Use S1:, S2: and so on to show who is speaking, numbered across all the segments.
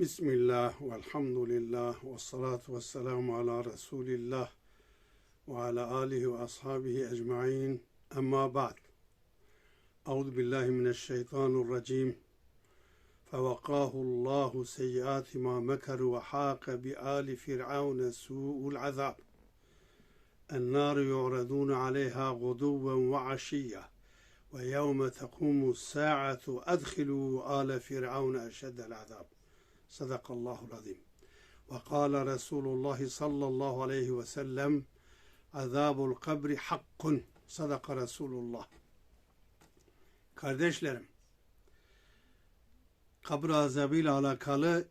S1: بسم الله والحمد لله والصلاة والسلام على رسول الله وعلى آله وأصحابه أجمعين أما بعد أعوذ بالله من الشيطان الرجيم فوقاه الله سيئات ما مكر وحاق بآل فرعون سوء العذاب النار يعرضون عليها غدوا وعشية ويوم تقوم الساعة أدخلوا آل فرعون أشد العذاب Sadakallahu azim. Ve kâle Resulullah sallallahu aleyhi ve sellem azabul kabri hakkun. Sadaka Resulullah. Kardeşlerim, kabr azabıyla alakalı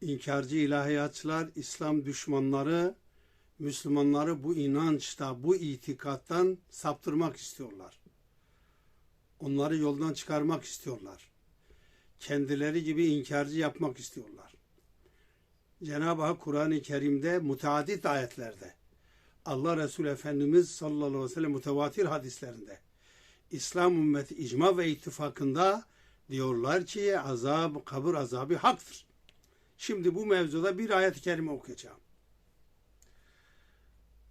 S1: inkarcı ilahiyatçılar, İslam düşmanları, Müslümanları bu inançta, bu itikattan saptırmak istiyorlar. Onları yoldan çıkarmak istiyorlar. Kendileri gibi inkarcı yapmak istiyorlar. Cenab-ı Hak Kur'an-ı Kerim'de müteadit ayetlerde Allah Resulü Efendimiz sallallahu aleyhi ve sellem mütevatir hadislerinde İslam ümmeti icma ve ittifakında diyorlar ki azab, kabir azabı haktır. Şimdi bu mevzuda bir ayet-i kerime okuyacağım.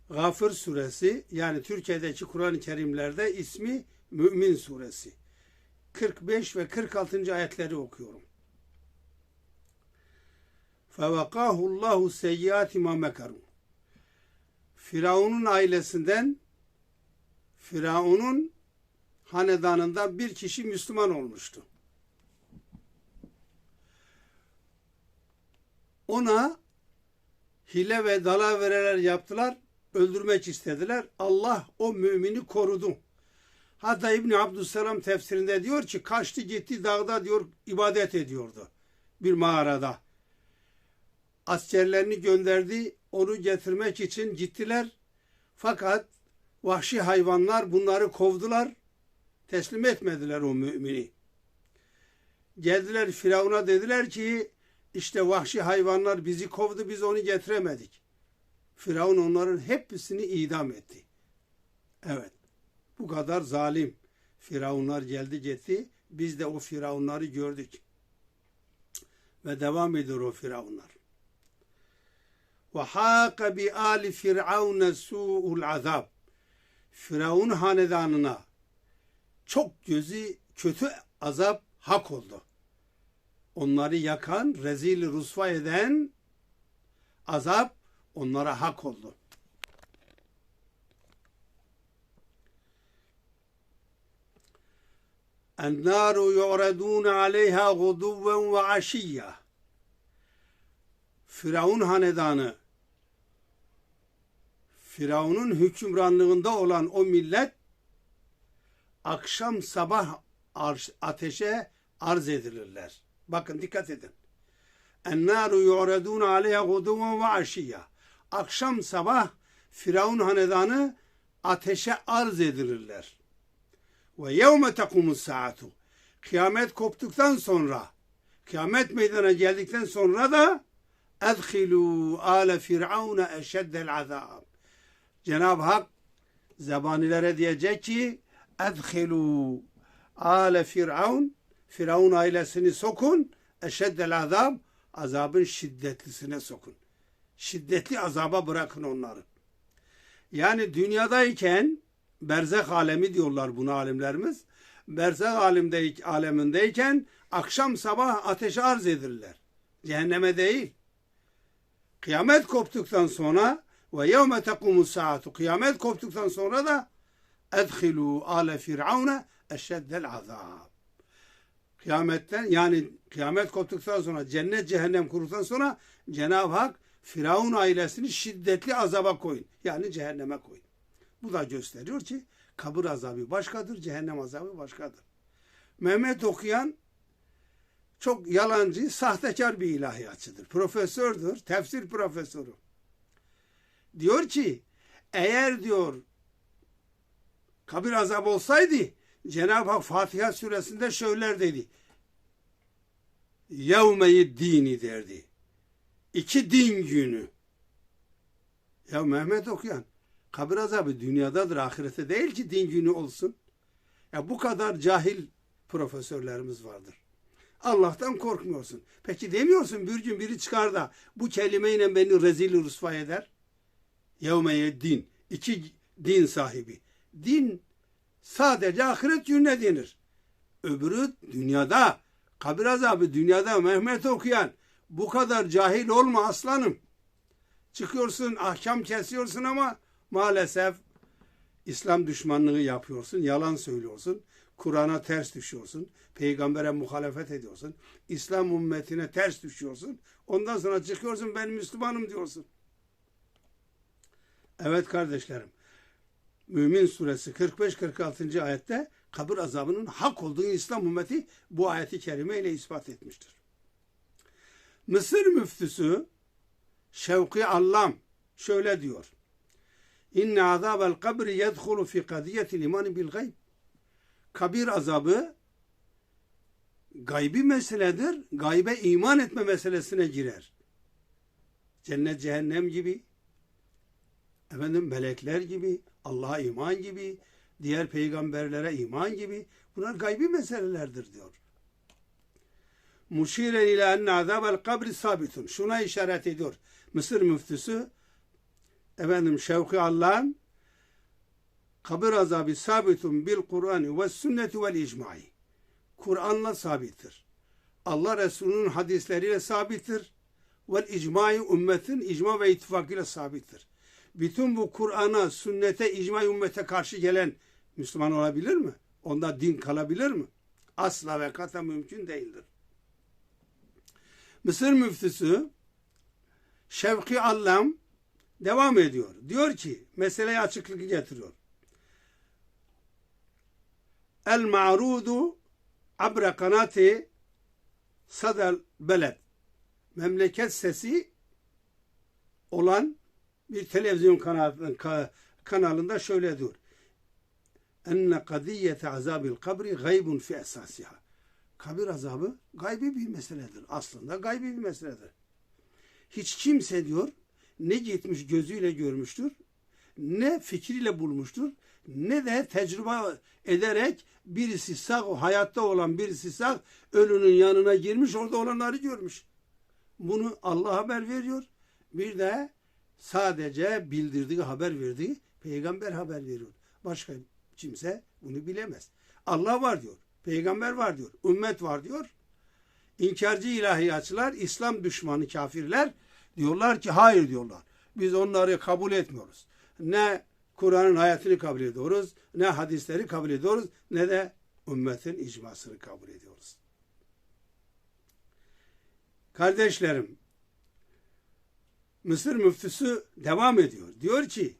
S1: Gafır suresi yani Türkiye'deki Kur'an-ı Kerimlerde ismi Mümin suresi. 45 ve 46. ayetleri okuyorum. فَوَقَاهُ اللّٰهُ سَيِّيَاتِ مَا مَكَرُوا Firavun'un ailesinden Firavun'un hanedanından bir kişi Müslüman olmuştu. Ona hile ve dalavereler yaptılar, öldürmek istediler. Allah o mümini korudu. Hatta İbni Abdüsselam tefsirinde diyor ki kaçtı gitti dağda diyor ibadet ediyordu bir mağarada. Askerlerini gönderdi onu getirmek için gittiler. Fakat vahşi hayvanlar bunları kovdular. Teslim etmediler o mümini. Geldiler Firavun'a dediler ki işte vahşi hayvanlar bizi kovdu biz onu getiremedik. Firavun onların hepsini idam etti. Evet. Bu kadar zalim. Firavunlar geldi gitti. Biz de o firavunları gördük. Ve devam ediyor o firavunlar. Ve hâke bi âli firavne su'ul azab. Firavun hanedanına çok gözü kötü azap hak oldu. Onları yakan, rezil rusva eden azap onlara hak oldu. النار يعرضون عليها غدوا وعشيا Firavun hanedanı Firavun'un hükümranlığında olan o millet akşam sabah ateşe arz edilirler. Bakın dikkat edin. Ennâru yu'redûne aleyha guduven ve aşiyya. Akşam sabah Firavun hanedanı ateşe arz edilirler. Ve yevme tekumus saatu. Kıyamet koptuktan sonra, kıyamet meydana geldikten sonra da edhilu ale firavune eşeddel azab. Cenab-ı Hak zebanilere diyecek ki edhilu ale firavun Firavun ailesini sokun eşeddel azab azabın şiddetlisine sokun. Şiddetli azaba bırakın onları. Yani dünyadayken berzak alemi diyorlar bunu alimlerimiz. Berzak alemde, alemindeyken akşam sabah ateşe arz edilirler. Cehenneme değil. Kıyamet koptuktan sonra ve yevme tekumus saatu kıyamet koptuktan sonra da edhilu ale firavune eşeddel azab. Kıyametten yani kıyamet koptuktan sonra cennet cehennem kurduktan sonra Cenab-ı Hak Firavun ailesini şiddetli azaba koyun. Yani cehenneme koyun. Bu da gösteriyor ki kabir azabı başkadır, cehennem azabı başkadır. Mehmet okuyan çok yalancı, sahtekar bir ilahiyatçıdır. Profesördür, tefsir profesörü. Diyor ki eğer diyor kabir azabı olsaydı Cenab-ı Hak Fatiha suresinde şöyler dedi. Yevmeyi dini derdi. İki din günü. Ya Mehmet okuyan kabir azabı dünyadadır ahirete değil ki din günü olsun. Ya bu kadar cahil profesörlerimiz vardır. Allah'tan korkmuyorsun. Peki demiyorsun bir gün biri çıkar da bu kelimeyle beni rezil rüsva eder. Yevmeye din. İki din sahibi. Din sadece ahiret gününe denir. Öbürü dünyada. Kabir azabı dünyada Mehmet okuyan. Bu kadar cahil olma aslanım. Çıkıyorsun ahkam kesiyorsun ama maalesef İslam düşmanlığı yapıyorsun, yalan söylüyorsun, Kur'an'a ters düşüyorsun, peygambere muhalefet ediyorsun, İslam ümmetine ters düşüyorsun. Ondan sonra çıkıyorsun ben Müslümanım diyorsun. Evet kardeşlerim. Mümin suresi 45-46. ayette kabir azabının hak olduğunu İslam ümmeti bu ayeti kerime ile ispat etmiştir. Mısır müftüsü Şevki Allam şöyle diyor. İnne azabel kabri yedhulu fi kadiyetil imani bil gayb. Kabir azabı gaybi meseledir. Gaybe iman etme meselesine girer. Cennet cehennem gibi, efendim melekler gibi, Allah'a iman gibi, diğer peygamberlere iman gibi bunlar gaybi meselelerdir diyor. Muşiren ile enne azabel kabri sabitun. Şuna işaret ediyor. Mısır müftüsü efendim Şevki Allah'ın kabir azabı sabitun bil Kur'an ve sünneti vel icmai. Kur'an'la sabittir. Allah Resulü'nün hadisleriyle sabittir. Vel icmai ümmetin icma ve ittifakıyla sabittir. Bütün bu Kur'an'a, sünnete, icma ümmete karşı gelen Müslüman olabilir mi? Onda din kalabilir mi? Asla ve kata mümkün değildir. Mısır müftüsü Şevki Allam devam ediyor. Diyor ki meseleye açıklık getiriyor. El ma'rudu abre kanati sadel beled memleket sesi olan bir televizyon kanalında şöyle diyor. Enne kadiyete azabil kabri gaybun fi esasiha. Kabir azabı gaybi bir meseledir. Aslında gaybi bir meseledir. Hiç kimse diyor ne gitmiş gözüyle görmüştür, ne fikriyle bulmuştur, ne de tecrübe ederek birisi sağ, hayatta olan birisi sağ, ölünün yanına girmiş, orada olanları görmüş. Bunu Allah haber veriyor. Bir de sadece bildirdiği, haber verdiği peygamber haber veriyor. Başka kimse bunu bilemez. Allah var diyor. Peygamber var diyor. Ümmet var diyor. İnkarcı ilahiyatçılar, İslam düşmanı kafirler diyorlar ki hayır diyorlar. Biz onları kabul etmiyoruz. Ne Kur'an'ın hayatını kabul ediyoruz, ne hadisleri kabul ediyoruz, ne de ümmetin icmasını kabul ediyoruz. Kardeşlerim, Mısır müftüsü devam ediyor. Diyor ki,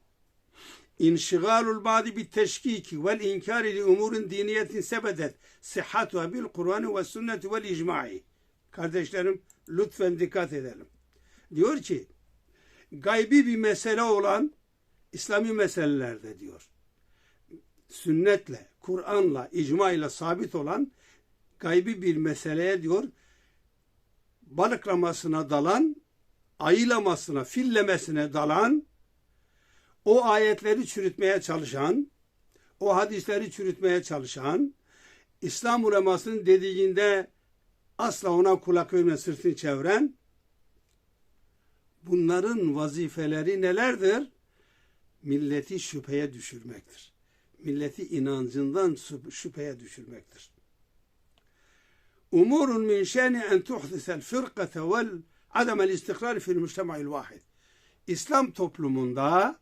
S1: İnşigalul badi bit teşkiki vel inkari li umurun diniyetin sebedet sıhhatuha bil Kur'an ve sünneti vel icma'i. Kardeşlerim lütfen dikkat edelim. Diyor ki gaybi bir mesele olan İslami meselelerde diyor. Sünnetle, Kur'an'la, icma ile sabit olan gaybi bir meseleye diyor balıklamasına dalan, ayılamasına, fillemesine dalan, o ayetleri çürütmeye çalışan, o hadisleri çürütmeye çalışan, İslam ulemasının dediğinde asla ona kulak verme sırtını çeviren, bunların vazifeleri nelerdir? Milleti şüpheye düşürmektir. Milleti inancından şüpheye düşürmektir. Umurun min şeni en tuhdisel fırkate vel adamel istikrar fil müştema'il vahid. İslam toplumunda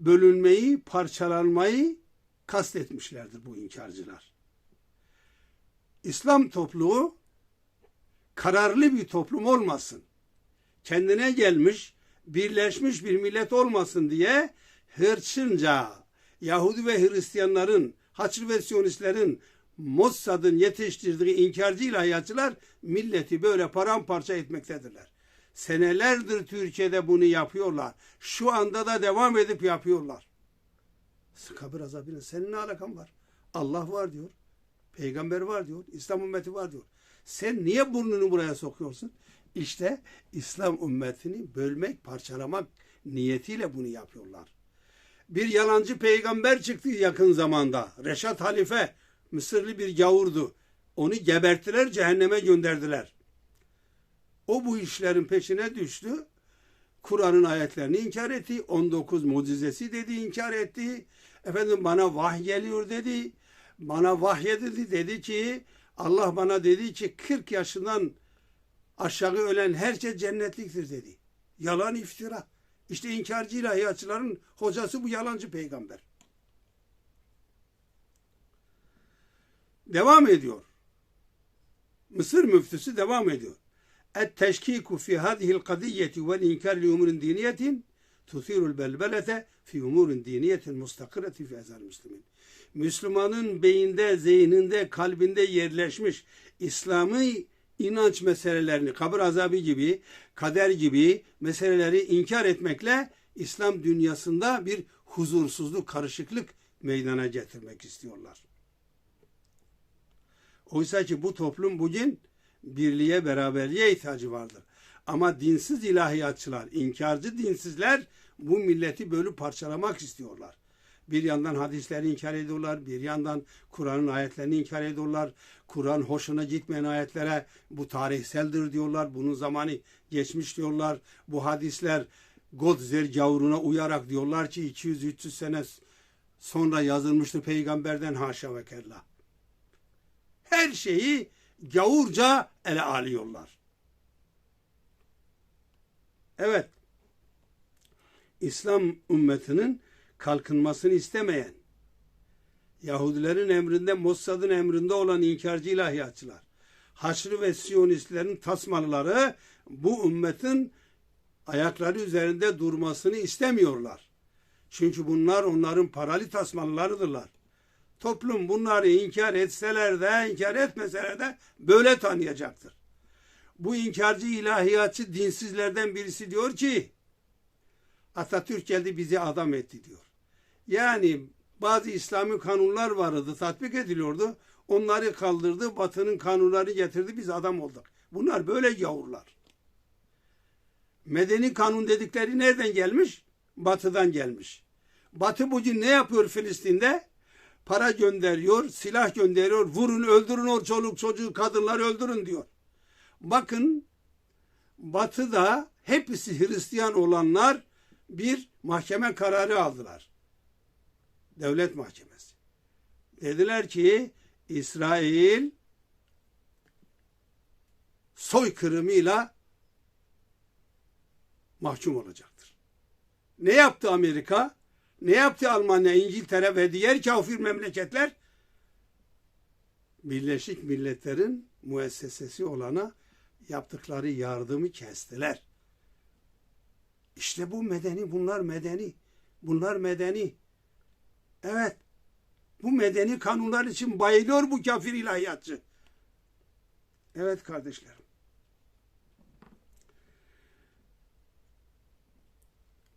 S1: bölünmeyi, parçalanmayı kastetmişlerdir bu inkarcılar. İslam topluluğu kararlı bir toplum olmasın. Kendine gelmiş, birleşmiş bir millet olmasın diye hırçınca Yahudi ve Hristiyanların, Haçlı ve Siyonistlerin, Mossad'ın yetiştirdiği inkarcı ilahiyatçılar milleti böyle paramparça etmektedirler. Senelerdir Türkiye'de bunu yapıyorlar. Şu anda da devam edip yapıyorlar. Kabir azabıyla senin ne alakan var? Allah var diyor. Peygamber var diyor. İslam ümmeti var diyor. Sen niye burnunu buraya sokuyorsun? İşte İslam ümmetini bölmek, parçalamak niyetiyle bunu yapıyorlar. Bir yalancı peygamber çıktı yakın zamanda. Reşat Halife, Mısırlı bir gavurdu. Onu geberttiler, cehenneme gönderdiler. O bu işlerin peşine düştü. Kur'an'ın ayetlerini inkar etti. 19 mucizesi dedi, inkar etti. Efendim bana vahy geliyor dedi. Bana vahyedildi dedi ki Allah bana dedi ki 40 yaşından aşağı ölen herkes cennetliktir dedi. Yalan iftira. İşte inkarcı ilahiyatçıların hocası bu yalancı peygamber. Devam ediyor. Mısır müftüsü devam ediyor. Et teşkiku fi hadihil kadiyyeti vel inkar li umurin diniyetin tuthirul belbelete fi umurin diniyetin mustakireti fi ezar müslümin. Müslümanın beyinde, zihninde, kalbinde yerleşmiş İslami inanç meselelerini, kabir azabı gibi, kader gibi meseleleri inkar etmekle İslam dünyasında bir huzursuzluk, karışıklık meydana getirmek istiyorlar. Oysa ki bu toplum bugün birliğe, beraberliğe ihtiyacı vardır. Ama dinsiz ilahiyatçılar, inkarcı dinsizler bu milleti bölüp parçalamak istiyorlar. Bir yandan hadisleri inkar ediyorlar, bir yandan Kur'an'ın ayetlerini inkar ediyorlar. Kur'an hoşuna gitmeyen ayetlere bu tarihseldir diyorlar. Bunun zamanı geçmiş diyorlar. Bu hadisler Godzer gavuruna uyarak diyorlar ki 200-300 sene sonra yazılmıştır peygamberden haşa ve kella. Her şeyi gavurca ele alıyorlar. Evet. İslam ümmetinin kalkınmasını istemeyen, Yahudilerin emrinde, Mossad'ın emrinde olan inkarcı ilahiyatçılar, Haçlı ve Siyonistlerin tasmalıları bu ümmetin ayakları üzerinde durmasını istemiyorlar. Çünkü bunlar onların paralı tasmalılarıdırlar. Toplum bunları inkar etseler de, inkar etmeseler de böyle tanıyacaktır. Bu inkarcı ilahiyatçı dinsizlerden birisi diyor ki, Atatürk geldi bizi adam etti diyor. Yani bazı İslami kanunlar vardı, tatbik ediliyordu. Onları kaldırdı, batının kanunları getirdi, biz adam olduk. Bunlar böyle gavurlar. Medeni kanun dedikleri nereden gelmiş? Batıdan gelmiş. Batı bugün ne yapıyor Filistin'de? Para gönderiyor, silah gönderiyor, vurun, öldürün o çoluk çocuğu, kadınları öldürün diyor. Bakın, Batı'da hepsi Hristiyan olanlar bir mahkeme kararı aldılar. Devlet mahkemesi. Dediler ki İsrail soykırımıyla mahkum olacaktır. Ne yaptı Amerika? Ne yaptı Almanya, İngiltere ve diğer kafir memleketler? Birleşik Milletler'in müessesesi olana yaptıkları yardımı kestiler. İşte bu medeni, bunlar medeni. Bunlar medeni. Evet. Bu medeni kanunlar için bayılıyor bu kafir ilahiyatçı. Evet kardeşlerim.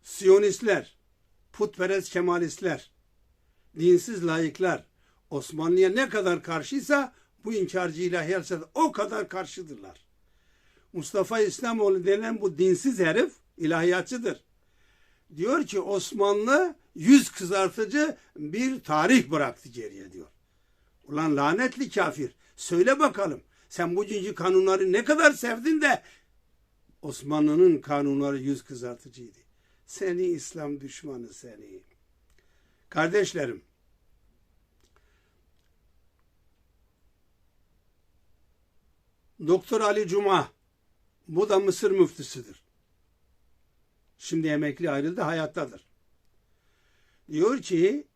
S1: Siyonistler, putperest kemalistler, dinsiz layıklar Osmanlı'ya ne kadar karşıysa bu inkarcı ilahiyatçılar o kadar karşıdırlar. Mustafa İslamoğlu denen bu dinsiz herif ilahiyatçıdır. Diyor ki Osmanlı yüz kızartıcı bir tarih bıraktı geriye diyor. Ulan lanetli kafir. Söyle bakalım sen bugünkü kanunları ne kadar sevdin de Osmanlı'nın kanunları yüz kızartıcıydı. Seni İslam düşmanı seni. Kardeşlerim Doktor Ali Cuma bu da Mısır müftüsüdür. Şimdi emekli ayrıldı hayattadır. Diyor ki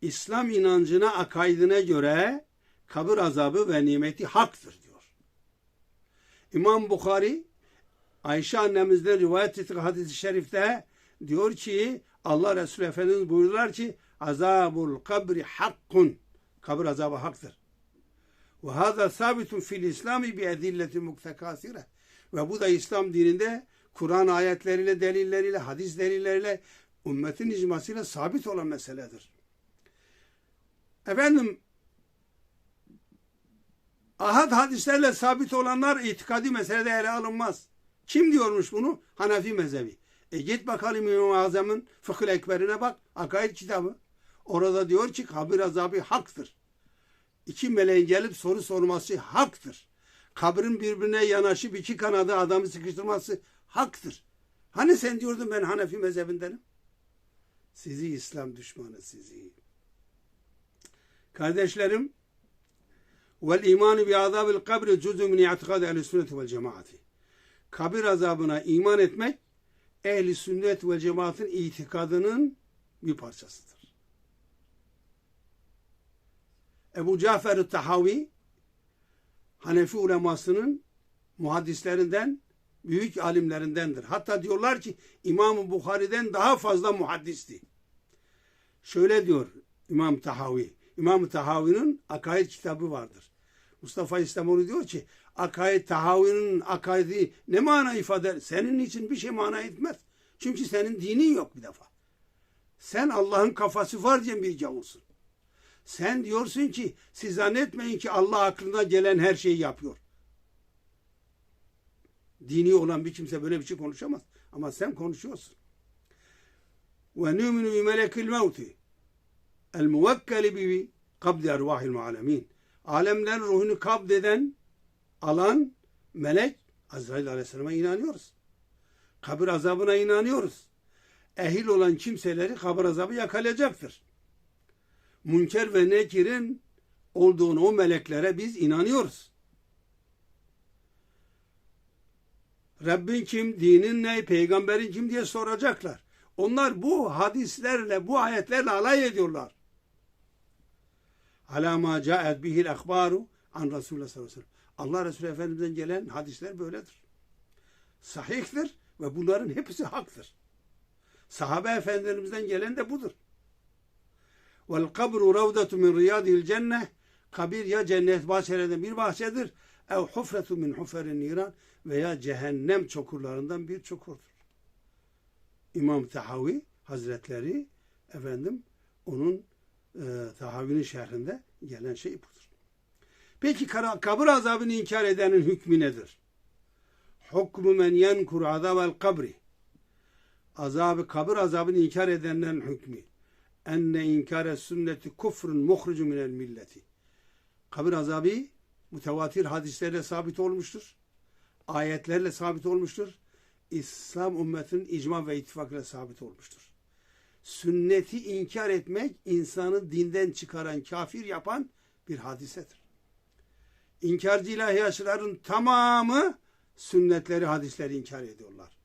S1: İslam inancına akaidine göre kabir azabı ve nimeti haktır diyor. İmam Bukhari Ayşe annemizden rivayet ettiği hadis-i şerifte diyor ki Allah Resulü Efendimiz buyurdular ki azabul kabri hakkun kabir azabı haktır. Ve hâzâ sabitun fil İslami bi edilleti muktekasire. Ve bu da İslam dininde Kur'an ayetleriyle, delilleriyle, hadis delilleriyle, ümmetin icmasıyla sabit olan meseledir. Efendim, ahad hadislerle sabit olanlar itikadi meselede ele alınmaz. Kim diyormuş bunu? Hanefi mezhebi. E git bakalım İmam-ı Azam'ın Fıkıh Ekberine bak. Akaid kitabı. Orada diyor ki kabir azabı haktır. iki meleğin gelip soru sorması haktır. Kabrin birbirine yanaşıp iki kanadı adamı sıkıştırması haktır. Hani sen diyordun ben Hanefi mezhebindenim? Sizi İslam düşmanı sizi. Kardeşlerim, vel imanu bi azabil kabri cüzü min i'tikad ehl sünnet vel cemaati. Kabir azabına iman etmek ehli sünnet ve cemaatin itikadının bir parçasıdır. Ebu Cafer Tahavi Hanefi ulemasının muhaddislerinden büyük alimlerindendir. Hatta diyorlar ki İmam-ı Bukhari'den daha fazla muhaddisti. Şöyle diyor İmam Tahavi. İmam Tahavi'nin akaid kitabı vardır. Mustafa İslamoğlu diyor ki akaid Tahavi'nin akaidi ne mana ifade eder? Senin için bir şey mana etmez. Çünkü senin dinin yok bir defa. Sen Allah'ın kafası var diye bir gavursun. Sen diyorsun ki siz zannetmeyin ki Allah aklına gelen her şeyi yapıyor. Dini olan bir kimse böyle bir şey konuşamaz. Ama sen konuşuyorsun. Ve nüminu bi melekil mevti el muvekkeli bi kabdi ervahil alemin. Alemlerin ruhunu kabdeden alan melek Azrail Aleyhisselam'a inanıyoruz. Kabir azabına inanıyoruz. Ehil olan kimseleri kabir azabı yakalayacaktır. Münker ve Nekir'in olduğunu o meleklere biz inanıyoruz. Rabbin kim, dinin ne, peygamberin kim diye soracaklar. Onlar bu hadislerle, bu ayetlerle alay ediyorlar. Ala ma caet bihil akbaru an Resulullah sallallahu aleyhi ve sellem. Allah Resulü Efendimiz'den gelen hadisler böyledir. Sahihtir ve bunların hepsi haktır. Sahabe efendilerimizden gelen de budur. Vel kabru ravdatu min riyadil cenneh. Kabir ya cennet bahçelerinden bir bahçedir. Ev hufretu min huferin niran veya cehennem çukurlarından bir çukurdur. İmam Tahavi Hazretleri efendim onun e, Tahavi'nin şerhinde gelen şey budur. Peki kabir azabını inkar edenin hükmü nedir? Hukmu men yenkur azabel kabri. Azabı, kabir azabını inkar edenlerin hükmü. Enne inkare sünneti kufrun muhrucu minel milleti. Kabir azabı mütevatir hadislerle sabit olmuştur. Ayetlerle sabit olmuştur. İslam ümmetinin icma ve ittifakla sabit olmuştur. Sünneti inkar etmek insanı dinden çıkaran, kafir yapan bir hadisedir. İnkarcı ilahiyatçıların tamamı sünnetleri, hadisleri inkar ediyorlar.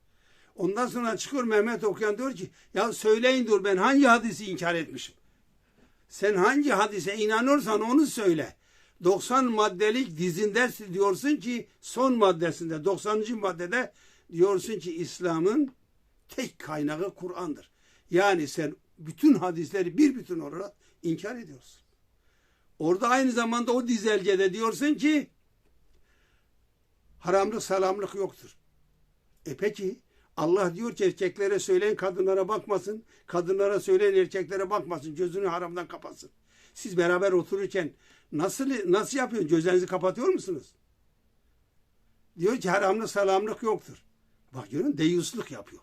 S1: Ondan sonra çıkıyor Mehmet okuyan diyor ki ya söyleyin dur ben hangi hadisi inkar etmişim? Sen hangi hadise inanıyorsan onu söyle. 90 maddelik dizinde diyorsun ki son maddesinde 90. maddede diyorsun ki İslam'ın tek kaynağı Kur'an'dır. Yani sen bütün hadisleri bir bütün olarak inkar ediyorsun. Orada aynı zamanda o dizelgede diyorsun ki haramlık salamlık yoktur. E peki Allah diyor ki erkeklere söyleyin kadınlara bakmasın. Kadınlara söyleyin erkeklere bakmasın. Gözünü haramdan kapatsın. Siz beraber otururken nasıl nasıl yapıyorsunuz? Gözlerinizi kapatıyor musunuz? Diyor ki haramlık salamlık yoktur. Bak görün deyusluk yapıyor.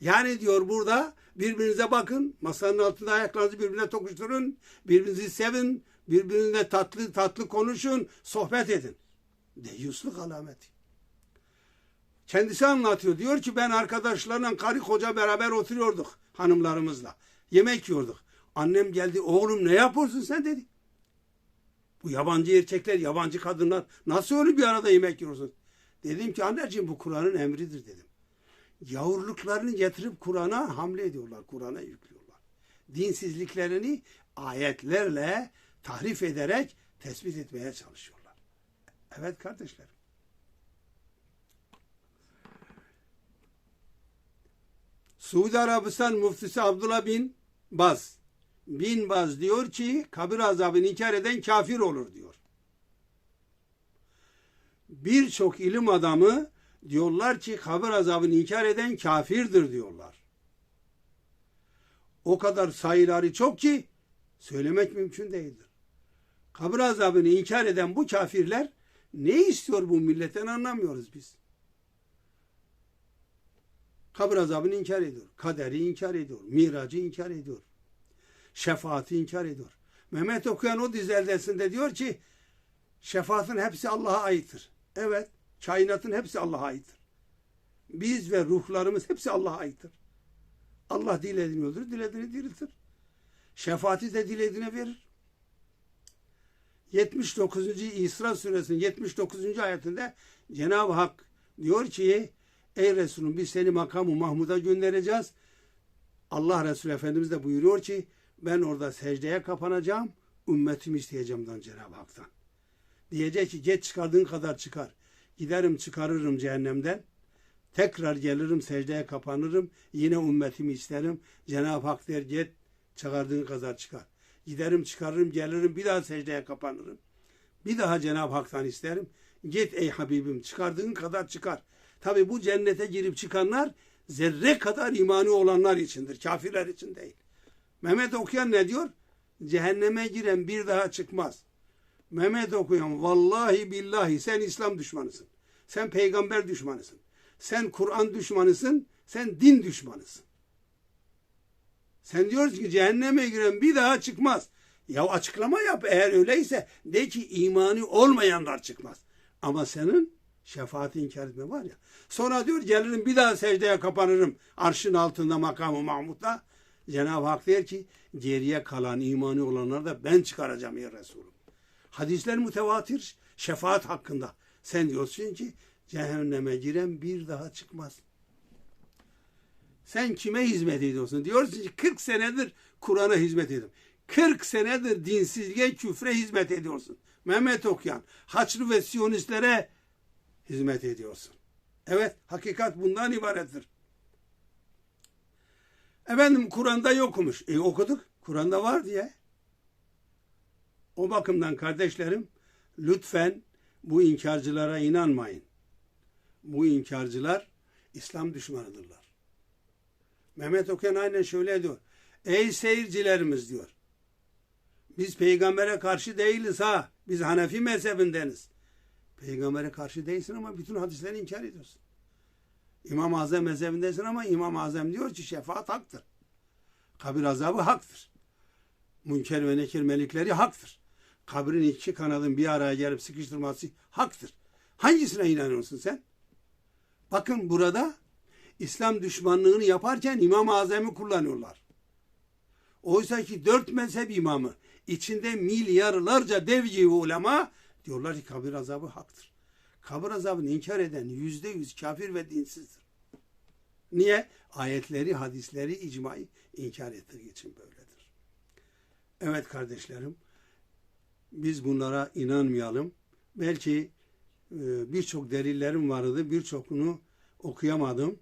S1: Yani diyor burada birbirinize bakın. Masanın altında ayaklarınızı birbirine tokuşturun. Birbirinizi sevin. Birbirine tatlı tatlı konuşun. Sohbet edin. Deyusluk alameti. Kendisi anlatıyor. Diyor ki ben arkadaşlarla karı koca beraber oturuyorduk hanımlarımızla. Yemek yiyorduk. Annem geldi oğlum ne yapıyorsun sen dedi. Bu yabancı erkekler, yabancı kadınlar nasıl öyle bir arada yemek yiyorsun? Dedim ki anneciğim bu Kur'an'ın emridir dedim. Yavurluklarını getirip Kur'an'a hamle ediyorlar. Kur'an'a yüklüyorlar. Dinsizliklerini ayetlerle tahrif ederek tespit etmeye çalışıyorlar. Evet kardeşlerim. Suudi Arabistan müftüsü Abdullah bin Baz bin Baz diyor ki kabir azabını inkar eden kafir olur diyor. Birçok ilim adamı diyorlar ki kabir azabını inkar eden kafirdir diyorlar. O kadar sayıları çok ki söylemek mümkün değildir. Kabir azabını inkar eden bu kafirler ne istiyor bu milletten anlamıyoruz biz. Kabir azabını inkar ediyor. Kaderi inkar ediyor. Miracı inkar ediyor. Şefaati inkar ediyor. Mehmet okuyan o dizeldesinde diyor ki şefaatin hepsi Allah'a aittir. Evet, kainatın hepsi Allah'a aittir. Biz ve ruhlarımız hepsi Allah'a aittir. Allah dilediğini öldürür, dilediğini diriltir. Şefaati de dilediğine verir. 79. İsra suresinin 79. ayetinde Cenab-ı Hak diyor ki Ey Resulüm biz seni makamı Mahmud'a göndereceğiz. Allah Resulü Efendimiz de buyuruyor ki ben orada secdeye kapanacağım. Ümmetimi isteyeceğimden Cenab-ı Hak'tan. Diyecek ki geç çıkardığın kadar çıkar. Giderim çıkarırım cehennemden. Tekrar gelirim secdeye kapanırım. Yine ümmetimi isterim. Cenab-ı Hak der git çıkardığın kadar çıkar. Giderim çıkarırım gelirim bir daha secdeye kapanırım. Bir daha Cenab-ı Hak'tan isterim. Git ey Habibim çıkardığın kadar çıkar. Tabi bu cennete girip çıkanlar zerre kadar imanı olanlar içindir. Kafirler için değil. Mehmet okuyan ne diyor? Cehenneme giren bir daha çıkmaz. Mehmet okuyan vallahi billahi sen İslam düşmanısın. Sen peygamber düşmanısın. Sen Kur'an düşmanısın. Sen din düşmanısın. Sen diyorsun ki cehenneme giren bir daha çıkmaz. Ya açıklama yap eğer öyleyse de ki imanı olmayanlar çıkmaz. Ama senin şefaati inkar etme var ya. Sonra diyor gelirim bir daha secdeye kapanırım arşın altında makamı Mahmud'da. Cenab-ı Hak der ki geriye kalan imanı olanları da ben çıkaracağım ya Resulüm. Hadisler mütevatir şefaat hakkında. Sen diyorsun ki cehenneme giren bir daha çıkmaz. Sen kime hizmet ediyorsun? Diyorsun ki 40 senedir Kur'an'a hizmet ediyorum. 40 senedir dinsizliğe, küfre hizmet ediyorsun. Mehmet Okyan, Haçlı ve Siyonistlere hizmet ediyorsun. Evet, hakikat bundan ibarettir. Efendim Kur'an'da yokmuş. E okuduk. Kur'an'da var diye. O bakımdan kardeşlerim lütfen bu inkarcılara inanmayın. Bu inkarcılar İslam düşmanıdırlar. Mehmet Okuyan aynen şöyle diyor. Ey seyircilerimiz diyor. Biz peygambere karşı değiliz ha. Biz Hanefi mezhebindeniz. Peygambere karşı değilsin ama bütün hadisleri inkar ediyorsun. İmam-ı Azam mezhebindesin ama İmam-ı Azam diyor ki şefaat haktır. Kabir azabı haktır. Münker ve nekir melikleri haktır. Kabrin iki kanadın bir araya gelip sıkıştırması haktır. Hangisine inanıyorsun sen? Bakın burada İslam düşmanlığını yaparken İmam-ı Azam'ı kullanıyorlar. Oysa ki dört mezhep imamı içinde milyarlarca dev gibi ulema diyorlar ki kabir azabı haktır. Kabir azabını inkar eden yüzde yüz kafir ve dinsizdir. Niye? Ayetleri, hadisleri, icmayı inkar ettiği için böyledir. Evet kardeşlerim, biz bunlara inanmayalım. Belki e, birçok delillerim vardı, birçokunu okuyamadım.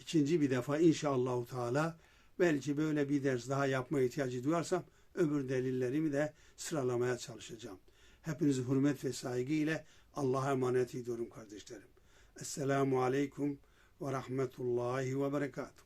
S1: İkinci bir defa inşallah Teala belki böyle bir ders daha yapma ihtiyacı duyarsam öbür delillerimi de sıralamaya çalışacağım. Hepinizi hürmet ve saygı ile Allah'a emanet ediyorum kardeşlerim. Esselamu Aleyküm ve Rahmetullahi ve Berekatuhu.